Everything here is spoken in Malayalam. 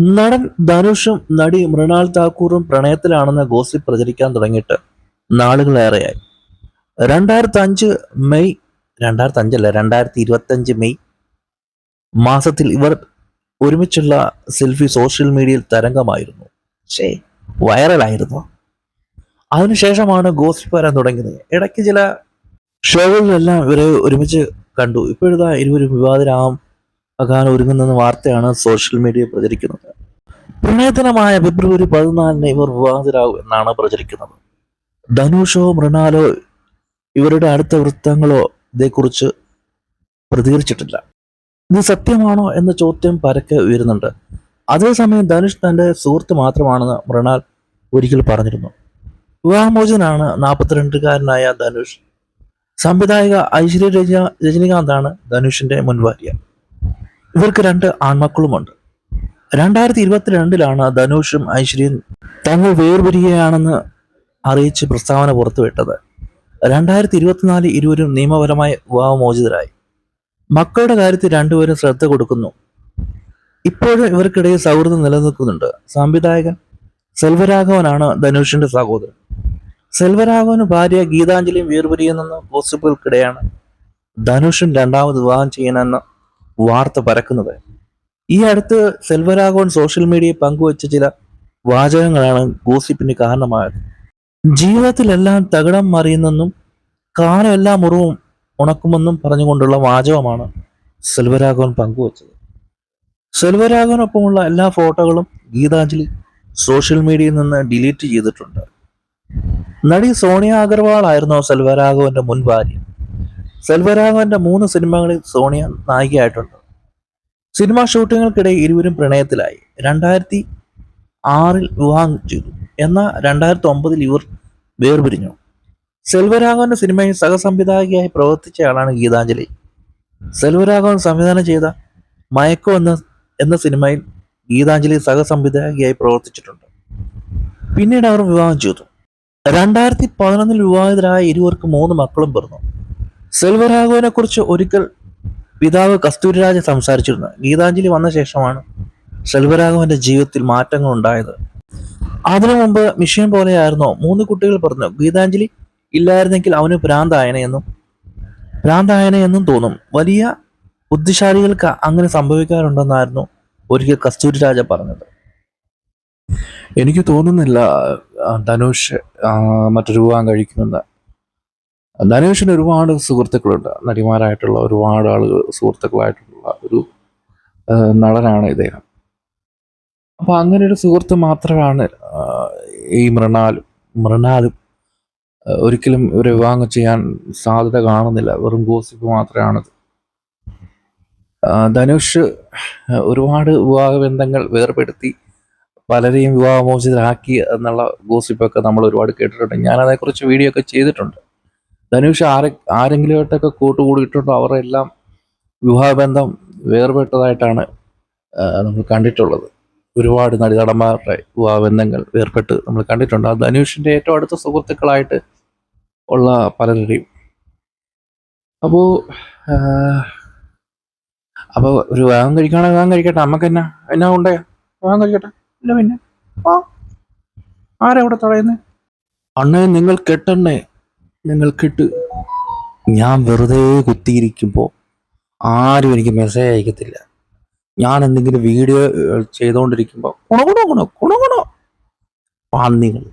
നടൻ ധനുഷും നടി മൃണാൾ താക്കൂറും പ്രണയത്തിലാണെന്ന ഗോസിപ്പ് പ്രചരിക്കാൻ തുടങ്ങിയിട്ട് നാളുകളേറെയായി. രണ്ടായിരത്തി അഞ്ച് മെയ് രണ്ടായിരത്തി അഞ്ചല്ല രണ്ടായിരത്തി ഇരുപത്തഞ്ച് മെയ് മാസത്തിൽ ഇവർ ഒരുമിച്ചുള്ള സെൽഫി സോഷ്യൽ മീഡിയയിൽ തരംഗമായിരുന്നു. ശേ വൈറലായിരുന്നു. അതിനുശേഷമാണ് ഗോസിപ്പ് വരാൻ തുടങ്ങിയത്. ഇടയ്ക്ക് ചില ഷോകളിലെല്ലാം ഇവരെ ഒരുമിച്ച് കണ്ടു. ഇപ്പോഴത്തെ ഇരുവരും വിവാദരാം. ആകാൻ ഒരുങ്ങുന്ന വാർത്തയാണ് സോഷ്യൽ മീഡിയ പ്രചരിക്കുന്നത്. പ്രണയദിനമായ ഫെബ്രുവരി പതിനാലിന് ഇവർ വിവാഹിതരാകും എന്നാണ് പ്രചരിക്കുന്നത്. ധനുഷോ മൃണാലോ ഇവരുടെ അടുത്ത വൃത്തങ്ങളോ ഇതേക്കുറിച്ച് പ്രതികരിച്ചിട്ടില്ല. ഇത് സത്യമാണോ എന്ന ചോദ്യം പരക്കെ ഉയരുന്നുണ്ട്. അതേസമയം ധനുഷ് തന്റെ സുഹൃത്ത് മാത്രമാണെന്ന് മൃണാൽ ഒരിക്കൽ പറഞ്ഞിരുന്നു. വിവാഹമോചനാണ് നാൽപ്പത്തിരണ്ടുകാരനായ ധനുഷ്. സംവിധായിക ഐശ്വര്യ രജ രജനികാന്താണ് ധനുഷിന്റെ മുൻ ഭാര്യ ഇവർക്ക് രണ്ട് ആൺമക്കളുമുണ്ട്. രണ്ടായിരത്തി ഇരുപത്തിരണ്ടിലാണ് ധനുഷും ഐശ്വര്യയും തങ്ങൾ വേർപിരിയുകയാണെന്ന് അറിയിച്ച് പ്രസ്താവന പുറത്തുവിട്ടത്. രണ്ടായിരത്തി ഇരുപത്തിനാല് ഇരുവരും നിയമപരമായി വിവാഹമോചിതരായി. മക്കളുടെ കാര്യത്തിൽ രണ്ടുപേരും ശ്രദ്ധ കൊടുക്കുന്നു. ഇപ്പോഴും ഇവർക്കിടയിൽ സൗഹൃദം നിലനിൽക്കുന്നുണ്ട്. സംവിധായകൻ സെൽവരാഘവനാണ് ധനുഷിന്റെ സഹോദരൻ. സെൽവരാഘവന് ഭാര്യ ഗീതാഞ്ജലിയും വേർപിരിയുന്നെന്ന പോസിബിൾക്കിടെയാണ് ധനുഷും രണ്ടാമത് വിവാഹം ചെയ്യാനെന്ന വാർത്ത പരക്കുന്നത്. ഈ അടുത്ത് സെൽവരാഘവൻ സോഷ്യൽ മീഡിയയിൽ പങ്കുവച്ച ചില വാചകങ്ങളാണ് ഗോസിപ്പിന് കാരണമായത്. ജീവിതത്തിലെല്ലാം തകിടം മറിയുന്നെന്നും കാലമെല്ലാം മുറിവും ഉണക്കുമെന്നും പറഞ്ഞുകൊണ്ടുള്ള വാചകമാണ് സെൽവരാഘവൻ പങ്കുവച്ചത്. സെൽവരാഘവനൊപ്പമുള്ള എല്ലാ ഫോട്ടോകളും ഗീതാഞ്ജലി സോഷ്യൽ മീഡിയയിൽ നിന്ന് ഡിലീറ്റ് ചെയ്തിട്ടുണ്ട്. നടി സോണിയ അഗർവാൾ ആയിരുന്നു സെൽവരാഘവന്റെ മുൻ ഭാര്യ. സെൽവരാഘവന്റെ മൂന്ന് സിനിമകളിൽ സോണിയ നായികയായിട്ടുണ്ട്. സിനിമാ ഷൂട്ടിങ്ങൾക്കിടെ ഇരുവരും പ്രണയത്തിലായി. രണ്ടായിരത്തി ആറിൽ വിവാഹം ചെയ്തു. എന്നാൽ രണ്ടായിരത്തി ഒമ്പതിൽ ഇവർ വേർപിരിഞ്ഞു. സെൽവരാഘവന്റെ സിനിമയിൽ സഹസംവിധായകയായി പ്രവർത്തിച്ചയാളാണ് ഗീതാഞ്ജലി. സെൽവരാഘവൻ സംവിധാനം ചെയ്ത മയക്കോ എന്ന എന്ന സിനിമയിൽ ഗീതാഞ്ജലി സഹസംവിധായകയായി പ്രവർത്തിച്ചിട്ടുണ്ട്. പിന്നീട് അവർ വിവാഹം ചെയ്തു. രണ്ടായിരത്തി പതിനൊന്നിൽ വിവാഹിതരായ ഇരുവർക്ക് മൂന്ന് മക്കളും പിറന്നു. സെൽവരാഘവനെ കുറിച്ച് ഒരിക്കൽ പിതാവ് കസ്തൂരിരാജ സംസാരിച്ചിരുന്നു. ഗീതാഞ്ജലി വന്ന ശേഷമാണ് സെൽവരാഘവന്റെ ജീവിതത്തിൽ മാറ്റങ്ങൾ ഉണ്ടായത്. അതിനു മുമ്പ് മിഷൻ പോലെയായിരുന്നോ മൂന്ന് കുട്ടികൾ പറഞ്ഞു ഗീതാഞ്ജലി ഇല്ലായിരുന്നെങ്കിൽ അവന് ഭ്രാന്തായനയെന്നും ഭ്രാന്തായനയെന്നും തോന്നും. വലിയ ബുദ്ധിശാലികൾക്ക് അങ്ങനെ സംഭവിക്കാറുണ്ടെന്നായിരുന്നു ഒരിക്കൽ കസ്തൂരി രാജ പറഞ്ഞത്. എനിക്ക് തോന്നുന്നില്ല ധനുഷ് മറ്റൊരു വിവാഹം കഴിക്കുമെന്ന്. ധനുഷിന് ഒരുപാട് സുഹൃത്തുക്കളുണ്ട്. നടിമാരായിട്ടുള്ള ഒരുപാട് ആളുകൾ സുഹൃത്തുക്കളായിട്ടുള്ള ഒരു നടനാണ് ഇദ്ദേഹം. അപ്പോൾ അങ്ങനെ ഒരു സുഹൃത്ത് മാത്രമാണ് ഈ മൃണാലും. മൃണാലും ഒരിക്കലും ഒരു വിവാഹം ചെയ്യാൻ സാധ്യത കാണുന്നില്ല. വെറും ഗോസിപ്പ് മാത്രമാണത്. ധനുഷ് ഒരുപാട് വിവാഹ ബന്ധങ്ങൾ വേർപെടുത്തി പലരെയും വിവാഹമോചിതരാക്കി എന്നുള്ള ഗോസിപ്പൊക്കെ നമ്മൾ ഒരുപാട് കേട്ടിട്ടുണ്ട്. ഞാൻ അതേക്കുറിച്ച് വീഡിയോ ഒക്കെ ചെയ്തിട്ടുണ്ട്. ധനുഷ് ആരെ ആരെങ്കിലുമായിട്ടൊക്കെ കൂട്ടുകൂടിയിട്ടുണ്ടോ? എല്ലാം വിവാഹബന്ധം വേർപെട്ടതായിട്ടാണ് നമ്മൾ കണ്ടിട്ടുള്ളത്. ഒരുപാട് നടിനടന്മാരുടെ വിവാഹബന്ധങ്ങൾ വേർപെട്ട് നമ്മൾ കണ്ടിട്ടുണ്ട്. ആ ധനുഷിന്റെ ഏറ്റവും അടുത്ത സുഹൃത്തുക്കളായിട്ട് ഉള്ള പലരുടെയും അപ്പോൾ അപ്പോൾ ഒരു വിവാഹം കഴിക്കുകയാണെങ്കിൽ വിവാഹം കഴിക്കട്ടെ. നമുക്ക് എന്നാ എന്നാ ഉണ്ടേ വിവാഹം കഴിക്കട്ടെ. ഇല്ല പിന്നെ. ആ ആരാ ഇവിടെ അണ്ണേ നിങ്ങൾ കെട്ടണ്ണേ. നിങ്ങൾ കെട്ട് ഞാൻ വെറുതെ കുത്തിയിരിക്കുമ്പോൾ ആരും എനിക്ക് മെസ്സേജ് അയക്കത്തില്ല. ഞാൻ എന്തെങ്കിലും വീഡിയോ ചെയ്തുകൊണ്ടിരിക്കുമ്പോൾ കുണകുണോ കുണോ കുണകുണോ കുണ കുണ പന്നികൾ.